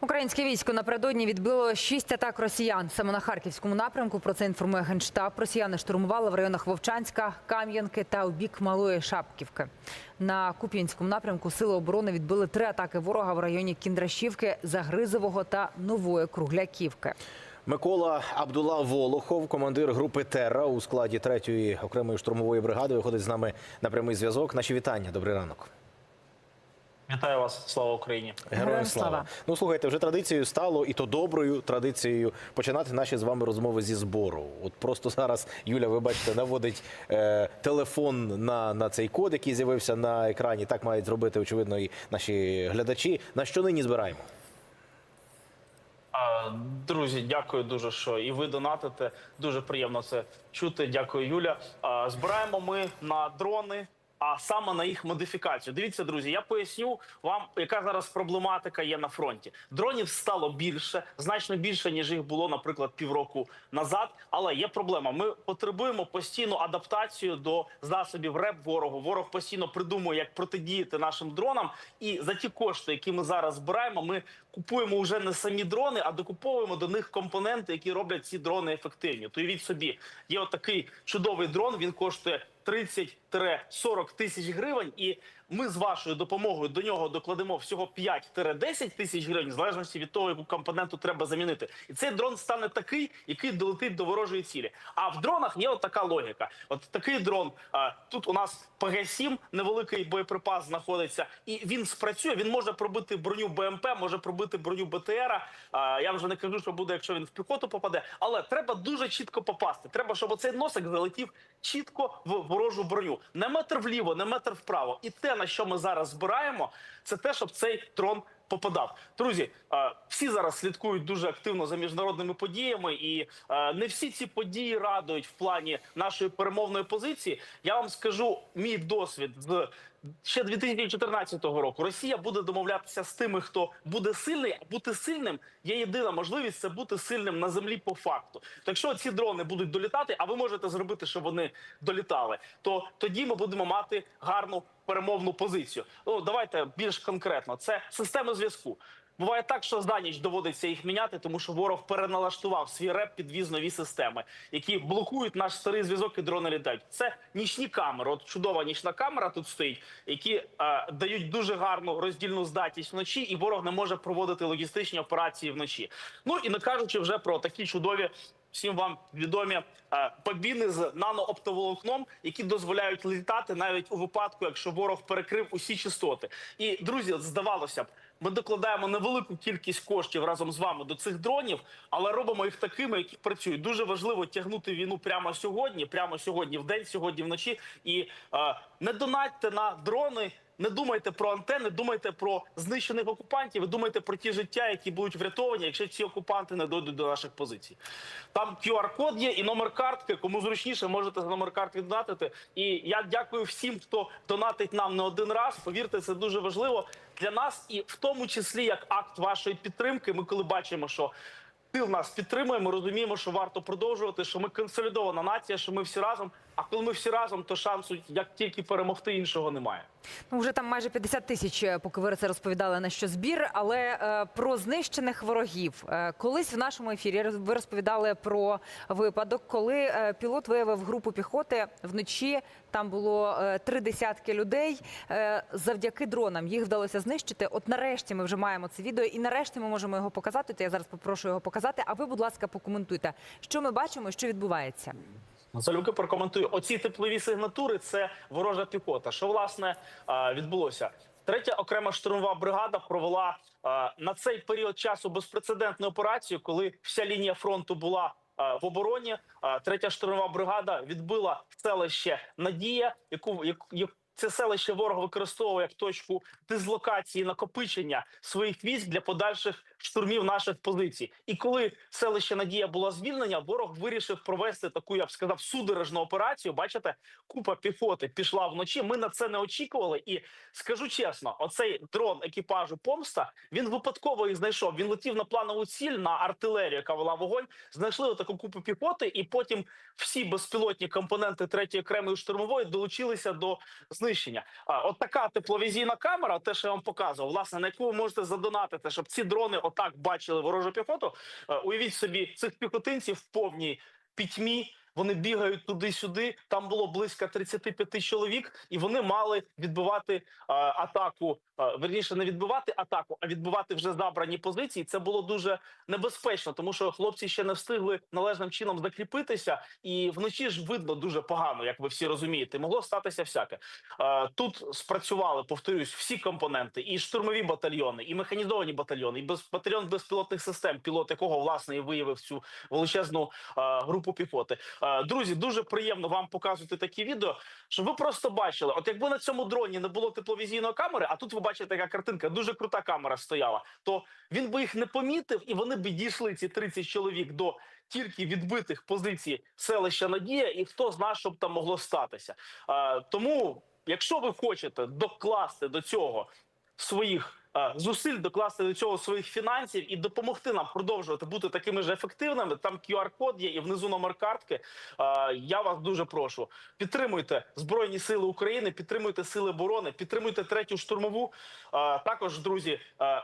Українське військо напередодні відбило шість атак росіян саме на харківському напрямку. Про це інформує генштаб. Росіяни штурмували в районах Вовчанська, Кам'янки та у бік Малої Шапківки. На Куп'янському напрямку сили оборони відбили три атаки ворога в районі Кіндрашівки, Загризового та Нової Кругляківки. Микола Абдула Волохов, командир групи Терра у складі 3-ї окремої штурмової бригади, виходить з нами на прямий зв'язок. Наші вітання. Добрий ранок. Вітаю вас, слава Україні. Героям слава. Ну слухайте, вже традицією стало, і то доброю традицією починати наші з вами розмови зі збору. От просто зараз Юля, ви бачите, наводить е, телефон на, на цей код, який з'явився на екрані. Так мають зробити, очевидно, і наші глядачі. На що нині збираємо? Друзі, дякую дуже, що і ви донатите. Дуже приємно це чути. Дякую, Юля. Збираємо ми на дрони. А саме на їх модифікацію. Дивіться, друзі, я поясню вам, яка зараз проблематика є на фронті. Дронів стало більше, значно більше ніж їх було, наприклад, півроку назад. Але є проблема. Ми потребуємо постійну адаптацію до засобів РЕП ворогу. Ворог постійно придумує, як протидіяти нашим дронам. І за ті кошти, які ми зараз збираємо, ми купуємо вже не самі дрони, а докуповуємо до них компоненти, які роблять ці дрони ефективні. То собі, є отакий чудовий дрон. Він коштує 30-40 тисяч гривень, і ми з вашою допомогою до нього докладемо всього 5-10 тисяч гривень, в залежності від того, яку компоненту треба замінити. І цей дрон стане такий, який долетить до ворожої цілі. А в дронах є така логіка. От такий дрон. А, тут у нас ПГ-7, невеликий боєприпас знаходиться, і він спрацює. Він може пробити броню БМП, може пробити броню БТРа. А, я вже не кажу, що буде, якщо він в піхоту попаде. Але треба дуже чітко попасти. Треба, щоб оцей носик залетів чітко в ворожу броню. Не метр вліво, не метр вправо. І те, на що ми зараз збираємо, це те, щоб цей дрон попадав. Друзі, всі зараз слідкують дуже активно за міжнародними подіями, і не всі ці події радують в плані нашої перемовної позиції. Я вам скажу мій досвід з. Ще 2014 року Росія буде домовлятися з тими, хто буде сильний. А бути сильним є єдина можливість це бути сильним на землі по факту. Якщо ці дрони будуть долітати, а ви можете зробити, щоб вони долітали, то тоді ми будемо мати гарну перемовну позицію. Ну давайте більш конкретно. Це системи зв'язку. Буває так, що за ніч доводиться їх міняти, тому що ворог переналаштував свій реп під віз нові системи, які блокують наш старий зв'язок і дрони літають. Це нічні камери. От чудова нічна камера тут стоїть, які е, дають дуже гарну роздільну здатність вночі, і ворог не може проводити логістичні операції вночі. Ну і не кажучи вже про такі чудові. Всім вам відомі е, бобіни з нанооптоволокном, які дозволяють літати навіть у випадку, якщо ворог перекрив усі частоти. І друзі, здавалося б, ми докладаємо невелику кількість коштів разом з вами до цих дронів, але робимо їх такими, які працюють. Дуже важливо тягнути війну прямо сьогодні, прямо сьогодні, в день, сьогодні вночі. І е, не донатьте на дрони. Не думайте про антени, думайте про знищених окупантів. і Думайте про ті життя, які будуть врятовані, якщо ці окупанти не дойдуть до наших позицій. Там QR-код є і номер картки. Кому зручніше, можете номер картки донатити. І я дякую всім, хто донатить нам не один раз. Повірте, це дуже важливо для нас, і в тому числі як акт вашої підтримки. Ми коли бачимо, що тил нас підтримує, ми розуміємо, що варто продовжувати, що ми консолідована нація, що ми всі разом. А коли ми всі разом, то шансу як тільки перемогти іншого немає. Ну, вже там майже 50 тисяч, е, поки ви це розповідали на що збір. Але е, про знищених ворогів Е, колись в нашому ефірі ви розповідали про випадок, коли е, пілот виявив групу піхоти вночі. Там було е, три десятки людей. Е, завдяки дронам їх вдалося знищити. От нарешті ми вже маємо це відео, і нарешті ми можемо його показати. То я зараз попрошу його показати. А ви, будь ласка, покоментуйте, що ми бачимо, що відбувається. Залюбки прокоментую. Оці теплові сигнатури це ворожа піхота. Що власне відбулося? Третя окрема штурмова бригада провела на цей період часу безпрецедентну операцію, коли вся лінія фронту була в обороні. Третя штурмова бригада відбила селище Надія, яку- це селище ворог використовував як точку дислокації накопичення своїх військ для подальших штурмів наших позицій. І коли селище Надія було звільнення, ворог вирішив провести таку, я б сказав, судорожну операцію. Бачите, купа піхоти пішла вночі. Ми на це не очікували. І скажу чесно, оцей дрон екіпажу помста він випадково їх знайшов. Він летів на планову ціль на артилерію, яка вела вогонь. Знайшли таку купу піхоти, і потім всі безпілотні компоненти третьої окремої штурмової долучилися до знищення знищення. А от така тепловізійна камера, те, що я вам показував, власне, на яку ви можете задонатити, щоб ці дрони отак бачили ворожу піхоту. Е, Уявіть собі цих піхотинців в повній пітьмі. Вони бігають туди-сюди. Там було близько 35 чоловік, і вони мали відбивати е, атаку. Е, верніше, не відбивати атаку, а відбивати вже забрані позиції. Це було дуже небезпечно, тому що хлопці ще не встигли належним чином закріпитися, і вночі ж видно дуже погано, як ви всі розумієте. Могло статися всяке. Е, Тут спрацювали, повторюсь, всі компоненти: і штурмові батальйони, і механізовані батальйони, і без батальйон безпілотних систем, пілот якого власне і виявив цю величезну е, групу піхоти. Е, Друзі, дуже приємно вам показувати такі відео, щоб ви просто бачили. От якби на цьому дроні не було тепловізійної камери, а тут ви бачите така картинка, дуже крута камера стояла, то він би їх не помітив, і вони б дійшли ці 30 чоловік до тільки відбитих позицій селища Надія, і хто знає, що б там могло статися. Е, Тому, якщо ви хочете докласти до цього своїх зусиль, докласти до цього своїх фінансів і допомогти нам продовжувати бути такими ж ефективними. Там QR-код є і внизу номер картки. Е, Я вас дуже прошу. Підтримуйте Збройні Сили України, підтримуйте Сили оборони, підтримуйте третю штурмову. Е, Також, друзі. е,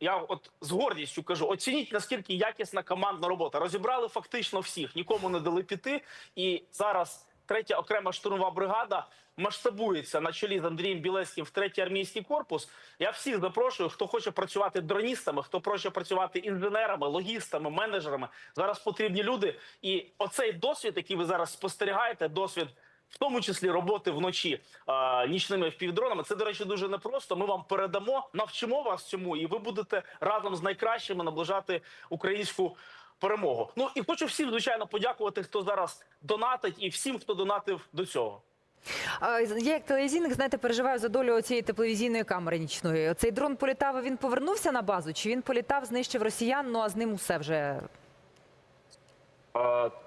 я от з гордістю кажу: оцініть наскільки якісна командна робота. Розібрали фактично всіх, нікому не дали піти. І зараз третя окрема штурмова бригада масштабується на чолі з Андрієм Білецьким в третій армійський корпус. Я всіх запрошую, хто хоче працювати дроністами, хто хоче працювати інженерами, логістами, менеджерами. Зараз потрібні люди. І оцей досвід, який ви зараз спостерігаєте, досвід. В тому числі роботи вночі е, нічними впівдронами. Це, до речі, дуже непросто. Ми вам передамо, навчимо вас цьому, і ви будете разом з найкращими наближати українську перемогу. Ну і хочу всім, звичайно, подякувати, хто зараз донатить, і всім, хто донатив до цього. Я як телевізійник, знаєте, переживаю за долю цієї тепловізійної камери нічної. Цей дрон політав, він повернувся на базу? Чи він політав, знищив росіян? Ну а з ним усе вже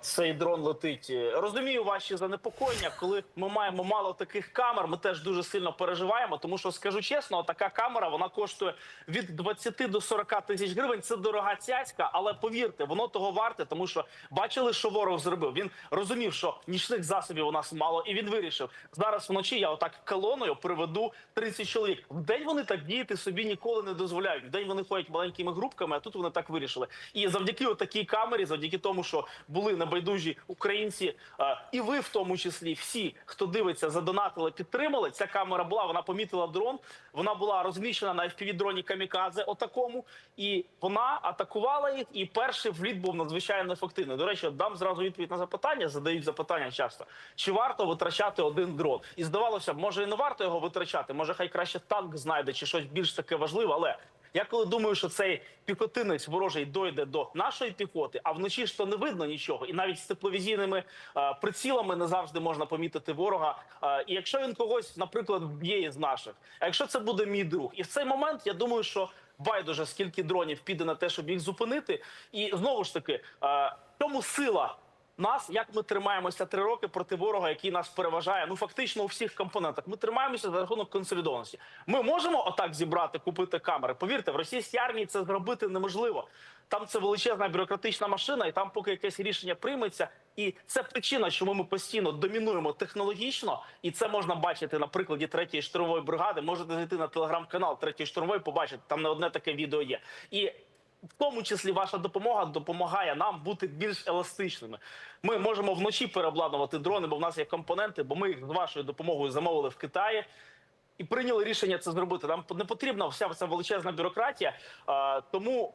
Цей дрон летить. Розумію ваші занепокоєння. Коли ми маємо мало таких камер, ми теж дуже сильно переживаємо. Тому що скажу чесно, така камера вона коштує від 20 до 40 тисяч гривень. Це дорога цяцька, але повірте, воно того варте, тому що бачили, що ворог зробив. Він розумів, що нічних засобів у нас мало, і він вирішив зараз вночі. Я отак колоною приведу 30 чоловік. В день вони так діяти собі ніколи не дозволяють. В день вони ходять маленькими групками, а тут вони так вирішили. І завдяки отакій камері, завдяки тому, що були небайдужі українці, е, і ви в тому числі, всі, хто дивиться, задонатили, підтримали. Ця камера була. Вона помітила дрон. Вона була розміщена на fpv дроні камікадзе, отакому, і вона атакувала їх. І перший вліт був надзвичайно ефективний. До речі, дам зразу відповідь на запитання. Задають запитання часто: чи варто витрачати один дрон? І здавалося може і не варто його витрачати. Може, хай краще танк знайде чи щось більш таке важливе, але. Я коли думаю, що цей піхотинець ворожий дойде до нашої піхоти, а вночі ж то не видно нічого, і навіть з тепловізійними е, прицілами не завжди можна помітити ворога. Е, і якщо він когось, наприклад, вб'є із наших, а якщо це буде мій друг, і в цей момент я думаю, що байдуже скільки дронів піде на те, щоб їх зупинити, і знову ж таки, е, в чому сила нас, як ми тримаємося три роки проти ворога, який нас переважає, ну фактично у всіх компонентах. Ми тримаємося за рахунок консолідованості. Ми можемо отак зібрати, купити камери. Повірте, в російській армії це зробити неможливо. Там це величезна бюрократична машина, і там, поки якесь рішення прийметься, і це причина, чому ми постійно домінуємо технологічно, і це можна бачити на прикладі третьої штурмової бригади. Можете зайти на телеграм-канал третьої штурмової, побачити там не одне таке відео є. І в тому числі ваша допомога допомагає нам бути більш еластичними. Ми можемо вночі переобладнувати дрони, бо в нас є компоненти, бо ми їх з вашою допомогою замовили в Китаї. І прийняли рішення це зробити. Нам не потрібна вся ця величезна бюрократія. Тому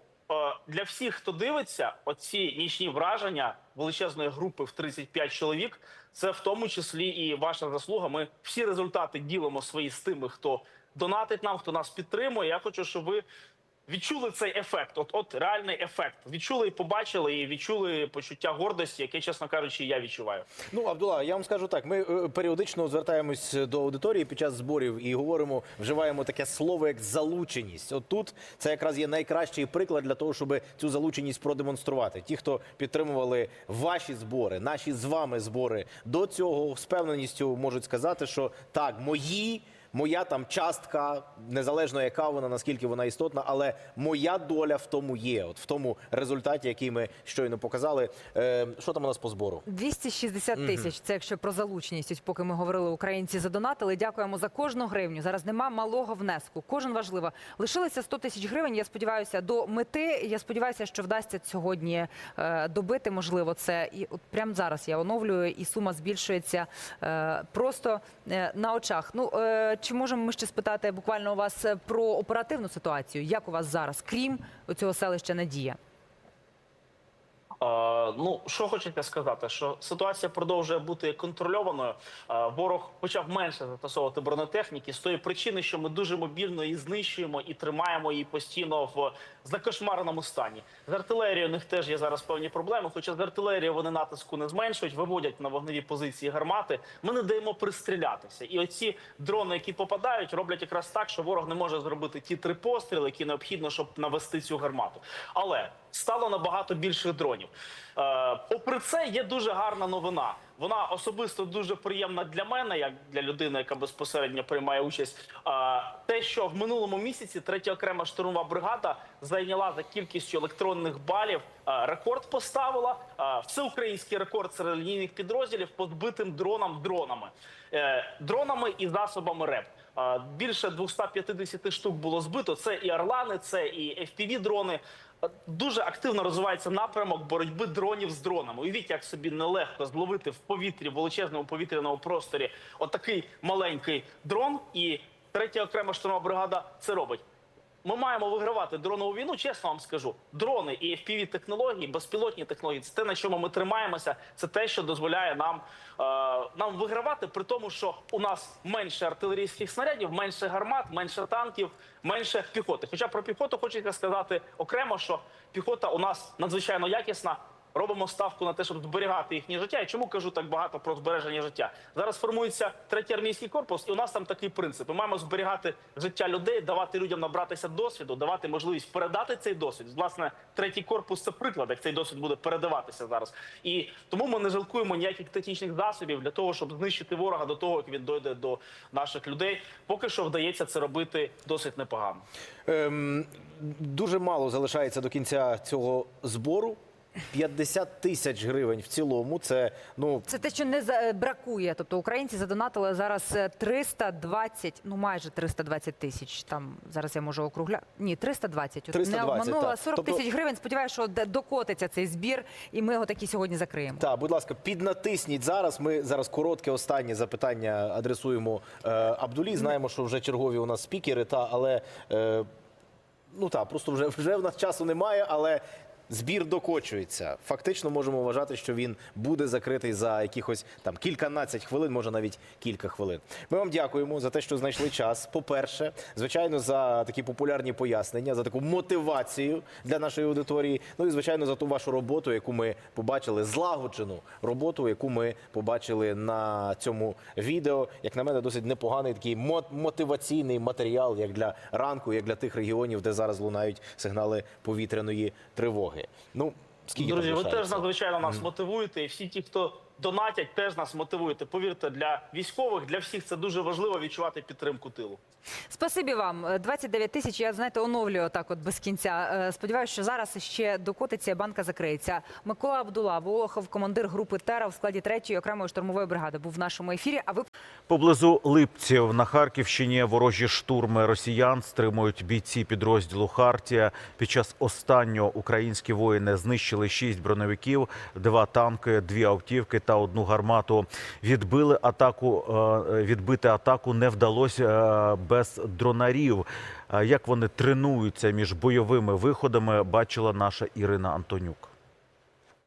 для всіх, хто дивиться, оці нічні враження величезної групи в 35 чоловік, це в тому числі і ваша заслуга. Ми всі результати ділимо свої з тими, хто донатить нам, хто нас підтримує. Я хочу, щоб ви відчули цей ефект. От, от реальний ефект. Відчули і побачили, і відчули почуття гордості, яке, чесно кажучи, я відчуваю. Ну, Абдула, я вам скажу так: ми е, періодично звертаємось до аудиторії під час зборів і говоримо, вживаємо таке слово як залученість. От тут це якраз є найкращий приклад для того, щоб цю залученість продемонструвати. Ті, хто підтримували ваші збори, наші з вами збори до цього з певненістю можуть сказати, що так, мої. Моя там частка, незалежно яка вона, наскільки вона істотна, але моя доля в тому є. От в тому результаті, який ми щойно показали. Е, що там у нас по збору? 260 тисяч. Це якщо про залученість, ось поки ми говорили, українці задонатили. Дякуємо за кожну гривню. Зараз нема малого внеску. Кожен важливо. Лишилося 100 тисяч гривень. Я сподіваюся, до мети. Я сподіваюся, що вдасться сьогодні е, добити. Можливо, це і от прямо зараз я оновлюю, і сума збільшується е, просто е, на очах. Ну е, чи можемо ми ще спитати буквально у вас е, про оперативну ситуацію? Як у вас зараз, крім цього селища Надія? Ну що хочете сказати, що ситуація продовжує бути контрольованою. Ворог почав менше застосовувати бронетехніки з тої причини, що ми дуже мобільно її знищуємо і тримаємо її постійно в закошмареному стані. З артилерією у них теж є зараз певні проблеми. Хоча з артилерією вони натиску не зменшують, виводять на вогневі позиції гармати. Ми не даємо пристрілятися. І оці дрони, які попадають, роблять якраз так, що ворог не може зробити ті три постріли, які необхідно, щоб навести цю гармату. Але стало набагато більше дронів. Е, попри це, є дуже гарна новина. Вона особисто дуже приємна для мене, як для людини, яка безпосередньо приймає участь. Те, що в минулому місяці третя окрема штурмова бригада зайняла за кількістю електронних балів, рекорд поставила всеукраїнський рекорд серед лінійних підрозділів по збитим дронам дронами, Е, дронами і засобами РЕП. Більше 250 штук було збито. Це і Орлани, це і fpv дрони. Дуже активно розвивається напрямок боротьби дронів з дронами. Уявіть, як собі нелегко зловити в повітрі, в величезному повітряному просторі отакий маленький дрон, і третя окрема штурмова бригада це робить. Ми маємо вигравати дронову війну. Чесно вам скажу, дрони і fpv технології, безпілотні технології це те, на чому ми тримаємося. Це те, що дозволяє нам, е, нам вигравати, при тому, що у нас менше артилерійських снарядів, менше гармат, менше танків, менше піхоти. Хоча про піхоту хочеться сказати окремо, що піхота у нас надзвичайно якісна. Робимо ставку на те, щоб зберігати їхнє життя. І чому кажу так багато про збереження життя? Зараз формується третій армійський корпус, і у нас там такий принцип. Ми маємо зберігати життя людей, давати людям набратися досвіду, давати можливість передати цей досвід. Власне, третій корпус це приклад, як цей досвід буде передаватися зараз. І тому ми не жалкуємо ніяких технічних засобів для того, щоб знищити ворога до того, як він дойде до наших людей. Поки що вдається це робити досить непогано. Ем, дуже мало залишається до кінця цього збору. 50 тисяч гривень в цілому. Це ну Це те, що не за- е, бракує. Тобто українці задонатили зараз е, 320, ну майже 320 тисяч. Там зараз я можу округля. Ні, 320. От 320, не обманула. так. 40 Тобто- тисяч гривень. Сподіваюся, що д- докотиться цей збір, і ми його таки сьогодні закриємо. Так, будь ласка, піднатисніть зараз. Ми зараз коротке останнє запитання адресуємо е, Абдулі. Знаємо, що вже чергові у нас спікери, та але е, ну так, просто вже вже в нас часу немає, але. Збір докочується. Фактично можемо вважати, що він буде закритий за якихось там кільканадцять хвилин, може навіть кілька хвилин. Ми вам дякуємо за те, що знайшли час. По-перше, звичайно, за такі популярні пояснення, за таку мотивацію для нашої аудиторії. Ну і звичайно за ту вашу роботу, яку ми побачили, злагоджену роботу, яку ми побачили на цьому відео. Як на мене, досить непоганий такий мо- мотиваційний матеріал, як для ранку, як для тих регіонів, де зараз лунають сигнали повітряної тривоги. Ну скільки Друзі, ви теж надзвичайно нас мотивуєте, і всі ті, хто донатять, теж нас мотивуєте. Повірте, для військових, для всіх це дуже важливо відчувати підтримку тилу. Спасибі вам. Е, 29 тисяч. Я знаєте, оновлюю так, от без кінця. Е, Сподіваюся, що зараз ще докотиться, і банка закриється. Микола Абдула, Волохов, командир групи Тера в складі третьої окремої штурмової бригади, був в нашому ефірі. А ви Поблизу Липців на Харківщині ворожі штурми росіян стримують бійці підрозділу Хартія. Під час останнього українські воїни знищили шість броневиків, два танки, дві автівки та одну гармату. Відбили атаку. е, Відбити атаку не вдалося е, без дронарів. Е, Як вони тренуються між бойовими виходами, бачила наша Ірина Антонюк.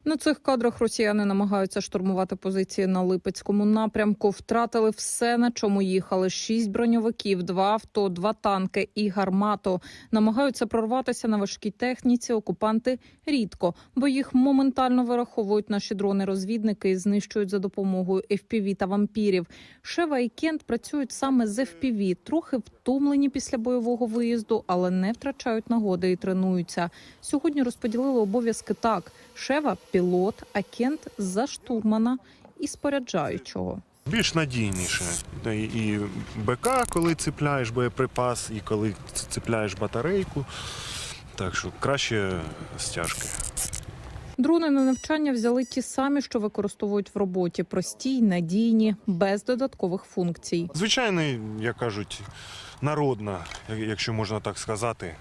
На цих кадрах росіяни намагаються штурмувати позиції на Липецькому напрямку. Втратили все, на чому їхали: шість броньовиків, два авто, два танки і гармату. Намагаються прорватися на важкій техніці. Окупанти рідко, бо їх моментально вираховують наші дрони-розвідники і знищують за допомогою FPV та вампірів. Шева і Кент працюють саме з FPV, трохи втомлені після бойового виїзду, але не втрачають нагоди і тренуються. Сьогодні розподілили обов'язки так: Шева пілот, а Кент за штурмана і споряджаючого. Більш надійніше. І БК, коли цепляєш боєприпас, і коли цепляєш батарейку. Так що краще стяжки. Дрони на навчання взяли ті самі, що використовують в роботі: прості, надійні, без додаткових функцій. Звичайний, як кажуть, народна, якщо можна так сказати,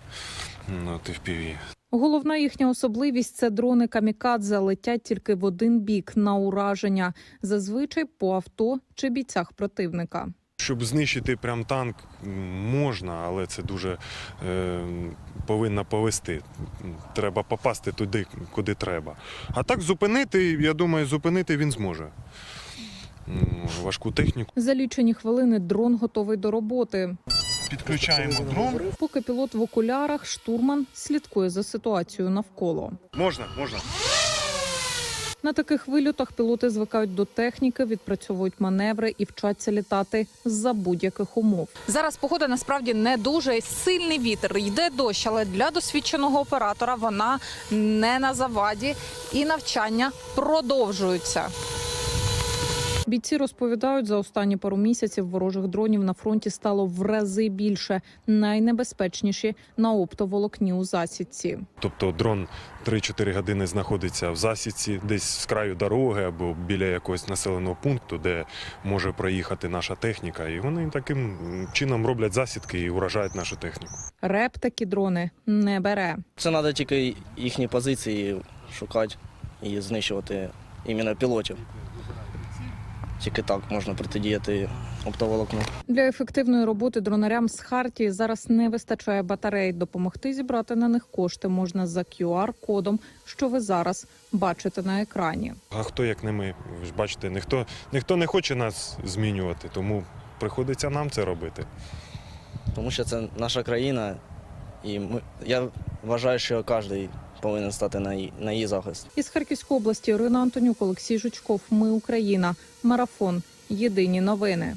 ну, FPV. Головна їхня особливість це дрони камікадзе летять тільки в один бік на ураження, зазвичай по авто чи бійцях противника. Щоб знищити прям танк можна, але це дуже е, повинно повести. Треба попасти туди, куди треба. А так зупинити, я думаю, зупинити він зможе. Важку техніку. За лічені хвилини дрон готовий до роботи. Підключаємо дрон. Поки пілот в окулярах, штурман слідкує за ситуацією навколо. Можна, можна. На таких вильотах пілоти звикають до техніки, відпрацьовують маневри і вчаться літати за будь-яких умов. Зараз погода насправді не дуже сильний вітер. Йде дощ, але для досвідченого оператора вона не на заваді, і навчання продовжуються. Бійці розповідають, за останні пару місяців ворожих дронів на фронті стало в рази більше, найнебезпечніші на оптоволокні у засідці. Тобто дрон 3-4 години знаходиться в засідці, десь з краю дороги або біля якогось населеного пункту, де може проїхати наша техніка. І вони таким чином роблять засідки і уражають нашу техніку. Реп такі дрони не бере. Це треба тільки їхні позиції шукати і знищувати іменно пілотів. Тільки так можна протидіяти оптоволокну. Для ефективної роботи дронарям з Хартії зараз не вистачає батарей. Допомогти зібрати на них кошти можна за QR-кодом, що ви зараз бачите на екрані. А хто як не ми? Ви ж бачите, ніхто, ніхто не хоче нас змінювати, тому приходиться нам це робити. Тому що це наша країна, і ми, я вважаю, що кожен повинен стати на її, на її захист. Із Харківської області Ірина Антонюк, Олексій Жучков. Ми Україна. Марафон. Єдині новини.